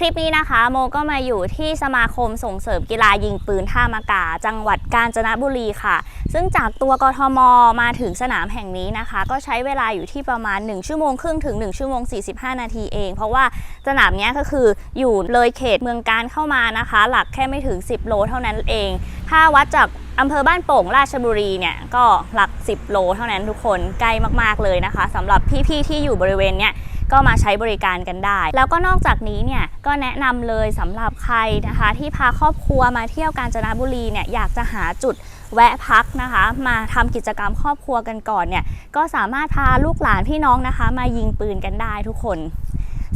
คลิปนี้นะคะโมก็มาอยู่ที่สมาคมส่งเสริมกีฬายิงปืนท่ามากา จังหวัดกาญจนบุรีค่ะ ซึ่งจากตัวกทมมาถึงสนามแห่งนี้นะคะ ก็ใช้เวลาอยู่ที่ประมาณ 1 ชั่วโมงครึ่งถึง 1 ชั่วโมง 45 นาทีเอง เพราะว่าสนามนี้ก็คืออยู่เลยเขตเมืองการเข้ามานะคะ หลักแค่ไม่ถึง 10 โลเท่านั้นเอง ถ้าวัดจากอำเภอบ้านโป่งราชบุรีเนี่ยก็หลัก 10 โลเท่านั้นทุกคนใกล้มากๆเลยนะคะสำหรับพี่ๆที่อยู่บริเวณเนี้ย ก็มาใช้บริการกันได้ แล้วก็นอกจากนี้เนี่ยก็แนะนำเลยสำหรับใครนะคะที่พาครอบครัวมาเที่ยวกาญจนบุรีเนี่ยอยากจะหาจุดแวะพักนะคะ มาทำกิจกรรมครอบครัวกันก่อนเนี่ยก็สามารถพาลูกหลานพี่น้องนะคะ มายิงปืนกันได้ทุกคน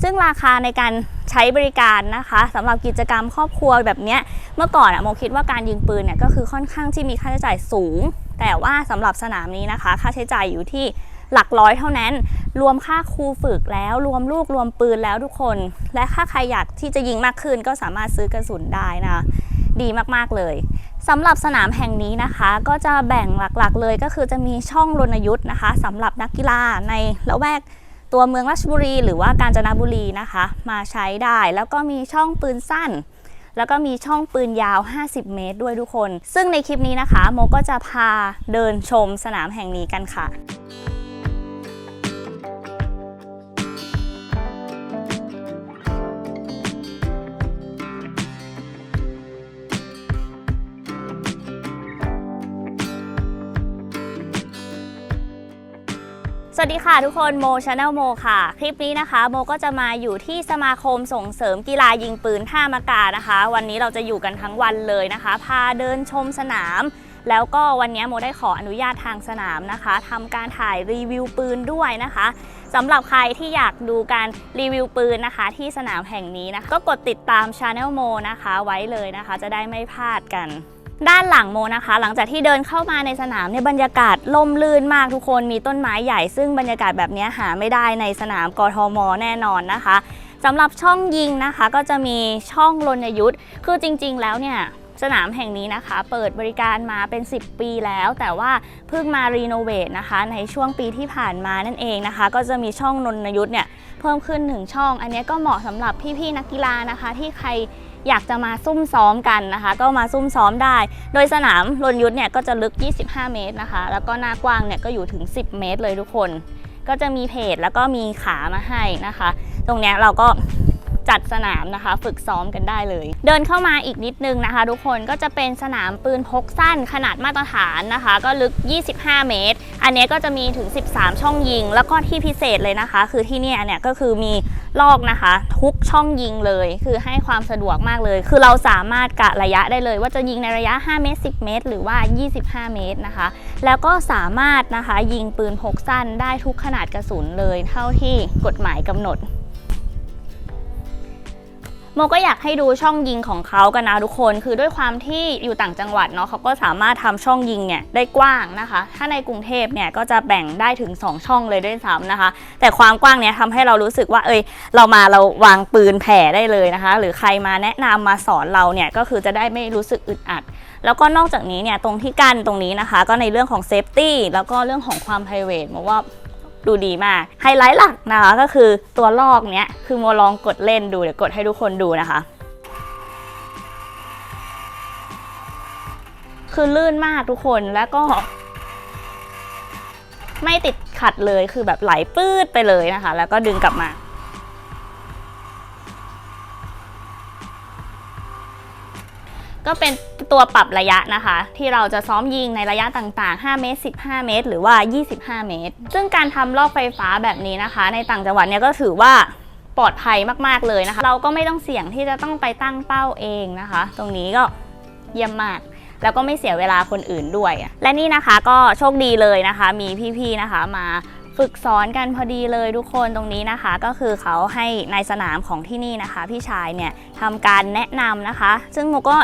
ซึ่งราคาในการใช้บริการนะคะสำหรับกิจกรรมครอบครัวแบบเนี้ยเมื่อก่อนอะโมคิดว่าการยิงปืนเนี่ยก็คือค่อนข้างที่มีค่าใช้จ่ายสูง แต่ว่าสำหรับสนามนี้นะคะ ค่าใช้จ่ายอยู่ที่ หลักร้อยเท่านั้น รวมค่าครูฝึกแล้ว รวมลูกรวมปืนแล้วทุกคน และถ้าใครอยากที่จะยิงมากขึ้นก็สามารถซื้อกระสุนได้นะ ดีมากๆเลยสำหรับสนามแห่งนี้นะคะ ก็จะแบ่งหลักๆเลยก็คือจะมีช่องรณยุทธ์นะคะสำหรับนักกีฬาในละแวกตัวเมืองราชบุรีหรือว่ากาญจนบุรีนะคะ มาใช้ได้แล้วก็มีช่องปืนสั้น แล้วก็มีช่องปืนยาว 50 เมตร ด้วยทุกคน ซึ่งในคลิปนี้นะคะ โมก็จะพาเดินชมสนามแห่งนี้กันค่ะ วัสดีค่ะทุกคนโมชาแนลโมค่ะ คลิปนี้นะคะโมก็จะมาอยู่ที่สมาคมส่งเสริมกีฬายิงปืนท่ามากานะคะ วันนี้เราจะอยู่กันทั้งวันเลยนะคะ พาเดินชมสนาม แล้วก็วันนี้โมได้ขออนุญาตทางสนามนะคะทำการถ่ายรีวิวปืนด้วยนะคะสำหรับใครที่อยากดูการรีวิวปืนนะคะ ที่สนามแห่งนี้นะคะก็กดติดตามช anel โมนะคะไว้เลยนะคะ จะได้ไม่พลาดกัน ด้านหลังโมนะคะ หลังจากที่เดินเข้ามาในสนามเนี่ยบรรยากาศล่มลื่นมากทุกคนมีต้นไม้ใหญ่ซึ่งบรรยากาศแบบนี้หาไม่ได้ในสนามกทมแน่นอนนะคะสำหรับช่องยิงนะคะ ก็จะมีช่องรณยุทธ์คือจริง ๆ แล้วเนี่ยสนามแห่งนี้นะคะ เปิดบริการมาเป็น 10 ปีแล้ว แต่ว่าเพิ่งมารีโนเวทนะคะ ในช่วงปีที่ผ่านมานั่นเองนะคะ ก็จะมีช่องนนยุทธ์เนี่ยเพิ่มขึ้นหนึ่งช่อง อันนี้ก็เหมาะสำหรับพี่ๆนักกีฬานะคะ ที่ใคร อยากจะมาซุ่มซ้อมกันนะคะ ก็มาซุ่มซ้อมได้ โดยสนามรณยุทธ์เนี่ยก็จะลึก 25 เมตรนะคะ แล้วก็หน้ากว้างเนี่ยก็อยู่ถึง 10 เมตรเลยทุกคน ก็จะมีเพจแล้วก็มีขามาให้นะคะ ตรงเนี้ยเราก็ จัดสนามนะคะ ฝึกซ้อมกันได้เลย เดินเข้ามาอีกนิดนึงนะคะ ทุกคนก็จะเป็นสนามปืนพกสั้นขนาดมาตรฐานนะคะ ก็ลึก 25 เมตร อันเนี้ยก็จะมีถึง 13 ช่องยิง แล้วก็ที่พิเศษเลยนะคะ คือที่เนี่ยเนี่ยก็คือมีลอกนะคะ ทุกช่องยิงเลย คือให้ความสะดวกมากเลย คือเราสามารถกะระยะได้เลย ว่าจะยิงในระยะ 5 เมตร 10 เมตร หรือว่า 25 เมตรนะคะ แล้วก็สามารถนะคะยิงปืนพกสั้นได้ทุกขนาดกระสุนเลยเท่าที่กฎหมายกำหนด มก็อยากให้ดูช่องยิงของเขากันนะทุกคน คือด้วยความที่อยู่ต่างจังหวัดเนาะเขาก็สามารถทำช่องยิงเนี่ยได้กว้างนะคะ ถ้าในกรุงเทพเนี่ยก็จะแบ่งได้ถึง 2 ช่องเลยด้วยซ้ำนะคะ แต่ความกว้างเนี่ยทำให้เรารู้สึกว่าเอ้ยเรามาเราวางปืนแผ่ได้เลยนะคะ หรือใครมาแนะนำมาสอนเราเนี่ยก็คือจะได้ไม่รู้สึกอึดอัด แล้วก็นอกจากนี้เนี่ยตรงที่กั้นตรงนี้นะคะ ก็ในเรื่องของเซฟตี้แล้วก็เรื่องของความ p r i v a t มาว่า ดูดีมาก ไฮไลท์หลักนะคะก็คือตัวลอกเนี้ย คือโมลองกดเล่นดูเดี๋ยวกดให้ทุกคนดูนะคะ คือลื่นมากทุกคนแล้วก็ ไม่ติดขัดเลยคือแบบไหลปื้ดไปเลยนะคะ แล้วก็ดึงกลับมาก็เป็น ตัวปรับระยะนะคะ ที่เราจะซ้อมยิงในระยะต่างๆ 5 เมตร 15 เมตร หรือว่า 25 เมตร ซึ่งการทำลอกไฟฟ้าแบบนี้นะคะ ในต่างจังหวัดเนี่ยก็ถือว่าปลอดภัยมากๆเลยนะคะ เราก็ไม่ต้องเสี่ยงที่จะต้องไปตั้งเป้าเองนะคะ ตรงนี้ก็เยี่ยมมากแล้วก็ไม่เสียเวลาคนอื่นด้วย และนี่นะคะก็โชคดีเลยนะคะ มีพี่ๆนะคะมาฝึกสอนกันพอดีเลยทุกคนตรงนี้นะคะ ก็คือเขาให้ในสนามของที่นี่นะคะ พี่ชายเนี่ยทำการแนะนำนะคะ ซึ่งโมก็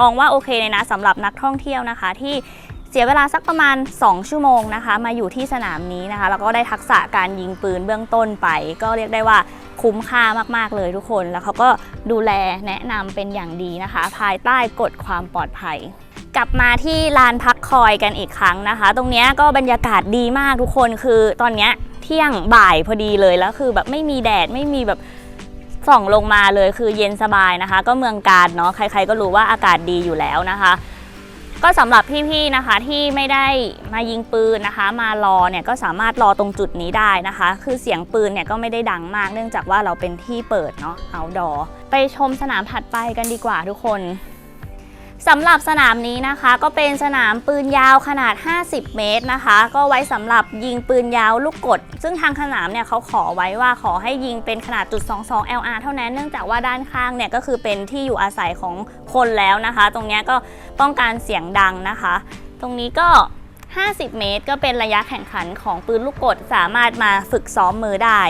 มองว่าโอเคเลยนะสำหรับนักท่องเที่ยวนะคะ ที่เสียเวลาสักประมาณ 2 ชั่วโมงนะคะ มาอยู่ที่สนามนี้นะคะ แล้วก็ได้ทักษะการยิงปืนเบื้องต้นไป ก็เรียกได้ว่าคุ้มค่ามาก ๆ เลยทุกคน แล้วเขาก็ดูแลแนะนำเป็นอย่างดีนะคะ ภายใต้กฎความปลอดภัยกลับมาที่ลานพักคอยกันอีกครั้งนะคะ ตรงนี้ก็บรรยากาศดีมากทุกคนคือตอนนี้เที่ยงบ่ายพอดีเลยแล้วคือแบบไม่มีแดดไม่มีแบบ ส่องลงมาเลยคือเย็นสบายนะคะ ก็เมืองการเนาะใคร ๆ ก็รู้ว่าอากาศดีอยู่แล้วนะคะ ก็สำหรับพี่ๆนะคะที่ไม่ได้มายิงปืนนะคะ มารอเนี่ยก็สามารถรอตรงจุดนี้ได้นะคะ คือเสียงปืนเนี่ยก็ไม่ได้ดังมากเนื่องจากว่าเราเป็นที่เปิดเนาะเอาดอไปชมสนามถัดไปกันดีกว่าทุกคน สำหรับสนามนี้นะคะ ก็เป็นสนามปืนยาวขนาด 50 เมตรนะคะ ก็ไว้สำหรับยิงปืนยาวลูกกด ซึ่งทางสนามเนี่ยเขาขอไว้ว่าขอให้ยิงเป็นขนาดจุด22 LR เท่านั้นเนื่องจากว่าด้านข้างเนี่ยก็คือเป็นที่อยู่อาศัยของคนแล้วนะคะ ตรงเนี้ยก็ป้องกันเสียงดังนะคะ ตรงนี้ก็ 50 เมตร ก็เป็นระยะแข่งขันของปืนลูกกดสามารถมาฝึกซ้อมมือได้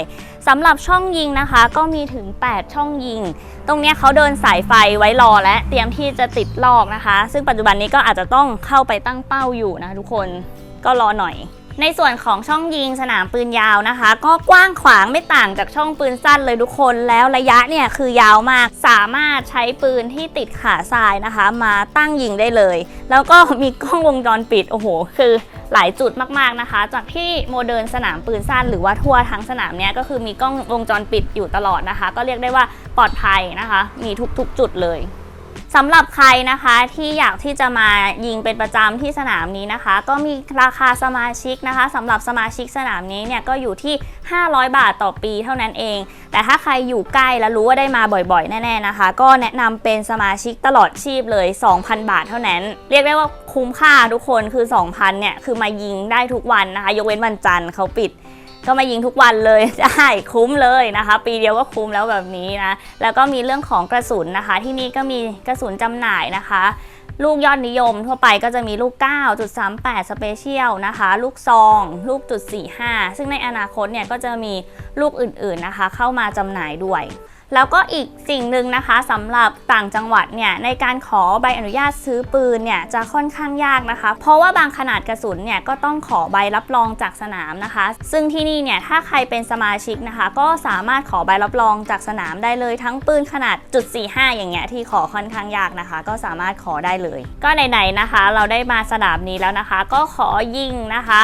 สำหรับช่องยิงนะคะ ก็มีถึง 8 ช่องยิง ตรงนี้เขาเดินสายไฟไว้รอและเตรียมที่จะติดลอกนะคะ ซึ่งปัจจุบันนี้ก็อาจจะต้องเข้าไปตั้งเป้าอยู่นะทุกคนก็รอหน่อย ในส่วนของช่องยิงสนามปืนยาวนะคะ ก็กว้างขวางไม่ต่างจากช่องปืนสั้นเลยทุกคนแล้วระยะเนี่ยคือยาวมากสามารถใช้ปืนที่ติดขาทรายนะคะ มาตั้งยิงได้เลย แล้วก็มีกล้องวงจรปิดโอ้โห คือหลายจุดมากๆนะคะ จากที่โมเดิร์นสนามปืนสั้นหรือว่าทั่วทั้งสนามเนี้ยก็คือมีกล้องวงจรปิดอยู่ตลอดนะคะ ก็เรียกได้ว่าปลอดภัยนะคะ มีทุกๆจุดเลย สำหรับใครนะคะที่อยากที่จะมายิงเป็นประจำที่สนามนี้นะคะ ก็มีราคาสมาชิกนะคะสำหรับสมาชิกสนามนี้เนี่ยก็อยู่ที่ 500 บาทต่อปีเท่านั้นเอง แต่ถ้าใครอยู่ใกล้และรู้ว่าได้มาบ่อยๆ แน่ๆนะคะ ก็แนะนำเป็นสมาชิกตลอดชีพเลย 2,000 บาทเท่านั้น เรียกได้ว่าคุ้มค่าทุกคนคือ 2,000เนี่ยคือมายิงได้ทุกวันนะคะ ยกเว้นวันจันทร์เขาปิด ก็มายิงทุกวันเลยได้คุ้มเลยนะคะ ปีเดียวก็คุ้มแล้วแบบนี้นะแล้วก็มีเรื่องของกระสุนนะคะ ที่นี่ก็มีกระสุนจำหน่ายนะคะลูกยอดนิยมทั่วไปก็จะมีลูก 9.38 สเปเชียลนะคะ ลูกซอง ลูกจุด45 ซึ่งในอนาคตเนี่ยก็จะมีลูกอื่นๆนะคะ เข้ามาจำหน่ายด้วย แล้วก็อีกสิ่งหนึ่งนะคะสำหรับต่างจังหวัดเนี่ยในการขอใบอนุญาตซื้อปืนเนี่ยจะค่อนข้างยากนะคะ เพราะว่าบางขนาดกระสุนเนี่ยก็ต้องขอใบรับรองจากสนามนะคะ ซึ่งที่นี่เนี่ยถ้าใครเป็นสมาชิกนะคะ ก็สามารถขอใบรับรองจากสนามได้เลยทั้งปืนขนาดจุด45 อย่างเงี้ยที่ขอค่อนข้างยากนะคะ ก็สามารถขอได้เลย ก็ไหนๆนะคะ เราได้มาสนามนี้แล้วนะคะ ก็ขอยิงนะคะ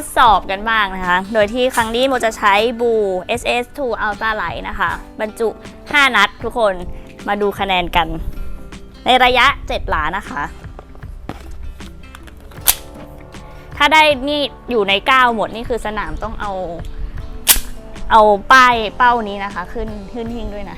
ดสอบกันบ้างนะคะ โดยที่ครั้งนี้โมจะใช้บู SS2 Ultra Light นะคะ บรรจุ 5 นัดทุกคนมาดูคะแนนกัน ในระยะ 7 หลานะคะ ถ้าได้นี่อยู่ใน 9 หมดนี่คือสนามต้องเอา เอาป้ายเป้านี้นะคะ ขึ้นขึ้นหิ้งด้วยนะ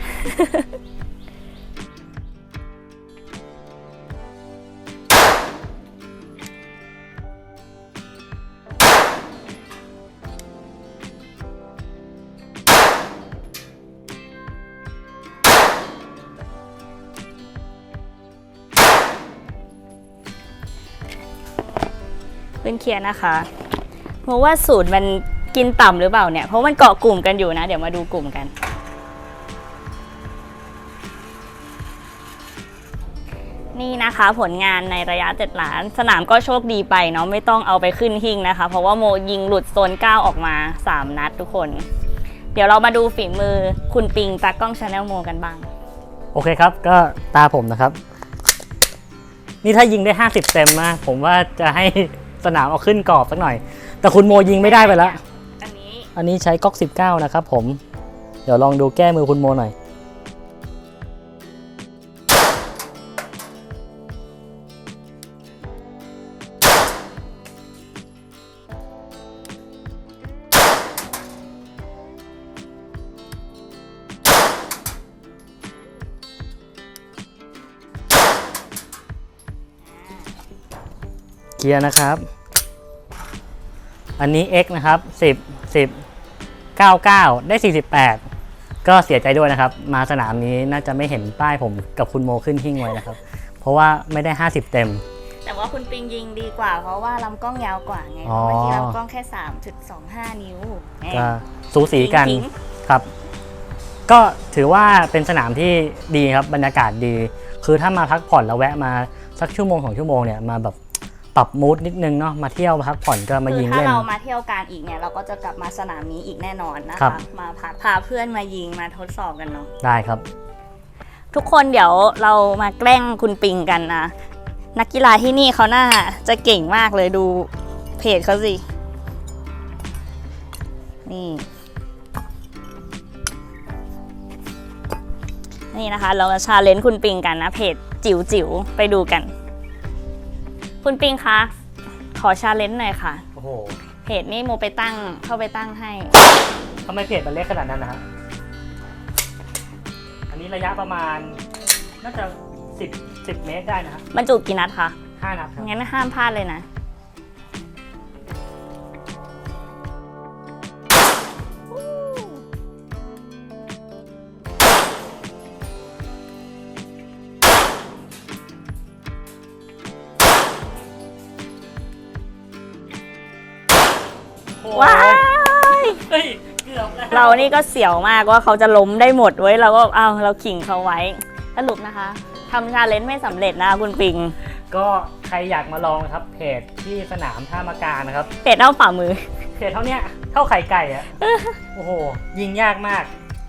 เป็นเคลียร์นะคะเพราะว่าสูตรมันกินต่ำหรือเปล่าเนี่ย เพราะมันเกาะกลุ่มกันอยู่นะ เดี๋ยวมาดูกลุ่มกัน นี่นะคะผลงานในระยะ7ล้าน สนามก็โชคดีไปเนาะไม่ต้องเอาไปขึ้นหิ้งนะคะ เพราะว่าโมยิงหลุดโซน 9 ออกมา 3 นัดทุกคน เดี๋ยวเรามาดูฝีมือคุณปิงตากล้องชาแนลโมกันบ้าง โอเคครับ ก็ตาผมนะครับ นี่ถ้ายิงได้ 50 เต็มนะผมว่าจะให้ สนามเอาขึ้นกรอบสักหน่อย แต่คุณโมยิงไม่ได้ไปแล้ว อันนี้ อันนี้ใช้ก๊อก19 นะครับผม เดี๋ยวลองดูแก้มือคุณโมหน่อย เคลียร์นะครับ อันนี้ x นะครับ 10 10 99 ได้ 48 ก็เสียใจด้วยนะครับ มาสนามนี้น่าจะไม่เห็นป้ายผมกับคุณโมขึ้นหิ้งไว้นะครับ เพราะว่าไม่ได้ 50 เต็ม แต่ว่าคุณปิงยิงดีกว่า เพราะว่าลำกล้องยาวกว่าไง อ๋อ เมื่อกี้ลำกล้องแค่ 3.25 นิ้วแหม ก็สูสีกันทิ้งครับ ก็ถือว่าเป็นสนามที่ดีครับบรรยากาศดี คือถ้ามาพักผ่อนแล้วแวะมาสักชั่วโมงสองชั่วโมงเนี่ยมาแบบ ปรับมูดนิดนึงเนาะมาเที่ยวพักผ่อนก็มาคืยิองถ้าเล่นเรามาเที่ยวการอีกเนี่ยเราก็จะกลับมาสนามนี้อีกแน่นอนนะครัคะบ มาพาพาเพื่อนมายิงมาทดสอบกันเนาะ ได้ครับ ทุกคนเดี๋ยวเรามาแกล้งคุณปิงกันนะ นักกีฬาที่นี่เขาน่าจะเก่งมากเลยดูเพจเขาสิ นี่ นี่นะคะ เราจะชาเลนจ์คุณปิงกันนะ เพจจิ๋วจิ๋วๆไปดูกัน คุณปิงคะ ขอชาเลนจ์หน่อยค่ะ โอ้โหเพจนี่โมไปตั้งเข้าไปตั้งให้ ทำไมเพจมันเล็กขนาดนั้นนะฮะอันนี้ระยะประมาณ น่าจะ 10 10 เมตรได้นะฮะบรรจุกี่นัดคะห้านัดครับงั้นห้ามพลาดเลยนะ ว้ายเฮ้ยเกือบแล้วเรานี่ก็เสียวมากว่าเขาจะล้มได้หมดเว้ยเราก็เอาเราขิงเขาไว้สรุปนะคะทำชาเลนจ์ไม่สำเร็จนะคุณปิงก็ใครอยากมาลองนะครับเพจที่สนามท่ามากานะครับเพจเท่าฝ่ามือ เพจเท่าเนี้ยเท่าไข่ไก่อะโอ้โห ยิงยากมาก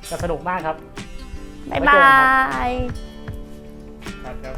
แต่สนุกมากครับ บ๊ายไว้บาเจอกันครับย